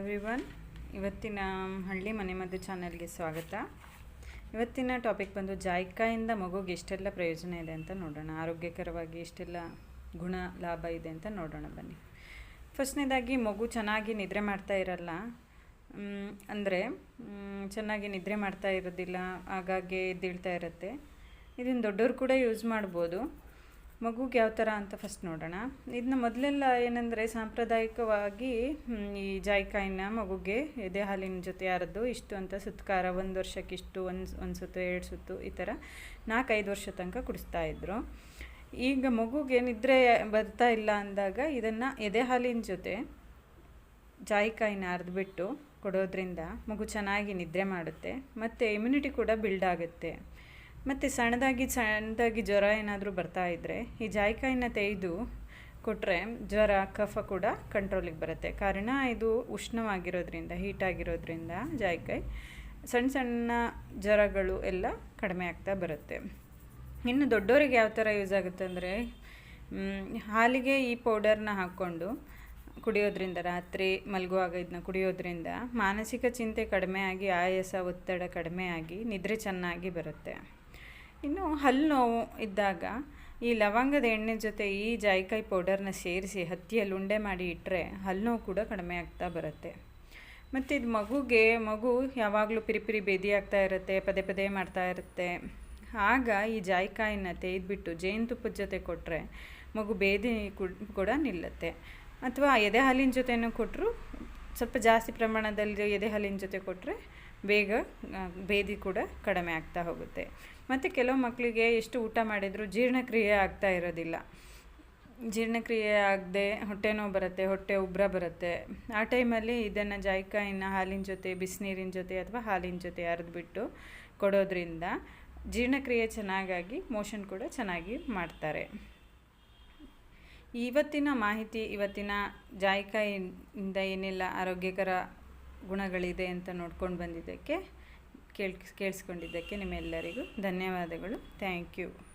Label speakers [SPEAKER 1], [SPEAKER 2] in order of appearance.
[SPEAKER 1] Everyone, ಇವತ್ತಿನ ಹಳ್ಳಿ ಮನೆ ಮದ್ದು ಚಾನಲ್ಗೆ ಸ್ವಾಗತ. ಇವತ್ತಿನ ಟಾಪಿಕ್ ಬಂದು ಜಾಯ್ಕಾಯಿಂದ ಮಗುಗೆ ಎಷ್ಟೆಲ್ಲ ಪ್ರಯೋಜನ ಇದೆ ಅಂತ ನೋಡೋಣ. ಆರೋಗ್ಯಕರವಾಗಿ ಎಷ್ಟೆಲ್ಲ ಗುಣ, ಲಾಭ ಇದೆ ಅಂತ ನೋಡೋಣ ಬನ್ನಿ. ಫಸ್ಟ್ನೇದಾಗಿ, ಮಗು ಚೆನ್ನಾಗಿ ನಿದ್ರೆ ಮಾಡ್ತಾ ಇರಲ್ಲ. ಅಂದರೆ ಚೆನ್ನಾಗಿ ನಿದ್ರೆ ಮಾಡ್ತಾ ಇರೋದಿಲ್ಲ, ಆಗಾಗ್ಗೆ ಎದ್ದೇಳ್ತಾ ಇರುತ್ತೆ. ಇದನ್ನು ದೊಡ್ಡವರು ಕೂಡ ಯೂಸ್ ಮಾಡ್ಬೋದು. ಮಗುಗೆ ಯಾವ ಥರ ಅಂತ ಫಸ್ಟ್ ನೋಡೋಣ. ಇದನ್ನ ಮೊದಲೆಲ್ಲ ಏನಂದರೆ ಸಾಂಪ್ರದಾಯಿಕವಾಗಿ ಈ ಜಾಯ್ಕಾಯಿನ ಮಗುಗೆ ಎದೆ ಹಾಲಿನ ಜೊತೆ ಯಾರದ್ದು ಇಷ್ಟು ಅಂತ ಸುತ್ಕಾರ, ಒಂದು ವರ್ಷಕ್ಕೆ ಇಷ್ಟು, ಒಂದು ಒಂದು ಸುತ್ತು, ಎರಡು ಸುತ್ತು ಈ ಥರ ನಾಲ್ಕೈದು ವರ್ಷ ತನಕ ಕುಡಿಸ್ತಾ ಇದ್ದರು ಈಗ ಮಗುಗೆ ನಿದ್ರೆ ಬರ್ತಾ ಇಲ್ಲ ಅಂದಾಗ ಇದನ್ನು ಎದೆ ಹಾಲಿನ ಜೊತೆ ಜಾಯಿಕಾಯಿನ ಅರ್ದ್ಬಿಟ್ಟು ಕೊಡೋದ್ರಿಂದ ಮಗು ಚೆನ್ನಾಗಿ ನಿದ್ರೆ ಮಾಡುತ್ತೆ, ಮತ್ತು ಇಮ್ಯುನಿಟಿ ಕೂಡ ಬಿಲ್ಡ್ ಆಗುತ್ತೆ. ಮತ್ತು ಸಣ್ಣದಾಗಿ ಸಣ್ಣದಾಗಿ ಜ್ವರ ಏನಾದರೂ ಬರ್ತಾ ಇದ್ದರೆ ಈ ಜಾಯಿಕಾಯಿನ ತೆಗೆದು ಕೊಟ್ಟರೆ ಜ್ವರ, ಕಫ ಕೂಡ ಕಂಟ್ರೋಲಿಗೆ ಬರುತ್ತೆ. ಕಾರಣ ಇದು ಉಷ್ಣವಾಗಿರೋದ್ರಿಂದ ಹೀಟ್ ಆಗಿರೋದ್ರಿಂದ ಜಾಯಿಕಾಯಿ ಸಣ್ಣ ಸಣ್ಣ ಜ್ವರಗಳು ಎಲ್ಲ ಕಡಿಮೆ ಆಗ್ತಾ ಬರುತ್ತೆ. ಇನ್ನು ದೊಡ್ಡವರಿಗೆ ಯಾವ ಥರ ಯೂಸ್ ಆಗುತ್ತೆ ಅಂದರೆ ಹಾಲಿಗೆ ಈ ಪೌಡರ್ನ ಹಾಕ್ಕೊಂಡು ಕುಡಿಯೋದ್ರಿಂದ, ರಾತ್ರಿ ಮಲಗುವಾಗ ಇದನ್ನ ಕುಡಿಯೋದ್ರಿಂದ ಮಾನಸಿಕ ಚಿಂತೆ ಕಡಿಮೆ ಆಗಿ, ಆಯಾಸ, ಒತ್ತಡ ಕಡಿಮೆ ಆಗಿ, ನಿದ್ರೆ ಚೆನ್ನಾಗಿ ಬರುತ್ತೆ. ಇನ್ನು ಹಲ್ಲು ನೋವು ಇದ್ದಾಗ ಈ ಲವಂಗದ ಎಣ್ಣೆ ಜೊತೆ ಈ ಜಾಯಿಕಾಯಿ ಪೌಡರ್ನ ಸೇರಿಸಿ ಹತ್ತಿಯಲ್ಲಿ ಉಂಡೆ ಮಾಡಿ ಇಟ್ಟರೆ ಹಲ್ಲು ನೋವು ಕೂಡ ಕಡಿಮೆ ಆಗ್ತಾ ಬರುತ್ತೆ. ಮತ್ತು ಇದು ಮಗುಗೆ, ಮಗು ಯಾವಾಗಲೂ ಪಿರಿಪಿರಿ ಪಿರಿ ಬೇದಿ ಆಗ್ತಾ ಇರುತ್ತೆ, ಪದೇ ಪದೇ ಮಾಡ್ತಾ ಇರುತ್ತೆ. ಆಗ ಈ ಜಾಯಿಕಾಯಿನ ತೆಗೆದುಬಿಟ್ಟು ಜೇನುತುಪ್ಪದ ಜೊತೆ ಕೊಟ್ಟರೆ ಮಗು ಬೇದಿ ಕುಡ್- ನಿಲ್ಲುತ್ತೆ. ಅಥವಾ ಎದೆ ಹಾಲಿನ ಜೊತೆನೂ ಕೊಟ್ಟರು ಸ್ವಲ್ಪ ಜಾಸ್ತಿ ಪ್ರಮಾಣದಲ್ಲಿ ಎದೆ ಹಾಲಿನ ಜೊತೆ ಕೊಟ್ಟರೆ ಬೇಗ ಬೇದಿ ಕೂಡ ಕಡಿಮೆ ಆಗ್ತಾ ಹೋಗುತ್ತೆ. ಮತ್ತು ಕೆಲವು ಮಕ್ಕಳಿಗೆ ಎಷ್ಟು ಊಟ ಮಾಡಿದರೂ ಜೀರ್ಣಕ್ರಿಯೆ ಆಗ್ತಾ ಇರೋದಿಲ್ಲ. ಜೀರ್ಣಕ್ರಿಯೆ ಆಗದೆ ಹೊಟ್ಟೆ ನೋವು ಬರುತ್ತೆ, ಹೊಟ್ಟೆ ಉಬ್ಬರ ಬರುತ್ತೆ. ಆ ಟೈಮಲ್ಲಿ ಇದನ್ನು ಜಾಯ್ಕಾಯಿನ ಹಾಲಿನ ಜೊತೆ, ಬಿಸಿನೀರಿನ ಜೊತೆ ಅಥವಾ ಹಾಲಿನ ಜೊತೆ ಅರ್ದ್ಬಿಟ್ಟು ಕೊಡೋದ್ರಿಂದ ಜೀರ್ಣಕ್ರಿಯೆ ಚೆನ್ನಾಗಾಗಿ ಮೋಷನ್ ಕೂಡ ಚೆನ್ನಾಗಿ ಮಾಡ್ತಾರೆ. ಇವತ್ತಿನ ಮಾಹಿತಿ, ಇವತ್ತಿನ ಜಾಯಿಕಾಯಿಯಿಂದ ಏನೆಲ್ಲ, ಆರೋಗ್ಯಕರ ಗುಣಗಳಿದೆ ಅಂತ ನೋಡ್ಕೊಂಡು ಬಂದಿದ್ದಕ್ಕೆ ಕೇಳ್ ಕೇಳಿಸ್ಕೊಂಡಿದ್ದಕ್ಕೆ ನಿಮ್ಮೆಲ್ಲರಿಗೂ ಧನ್ಯವಾದಗಳು. Thank you.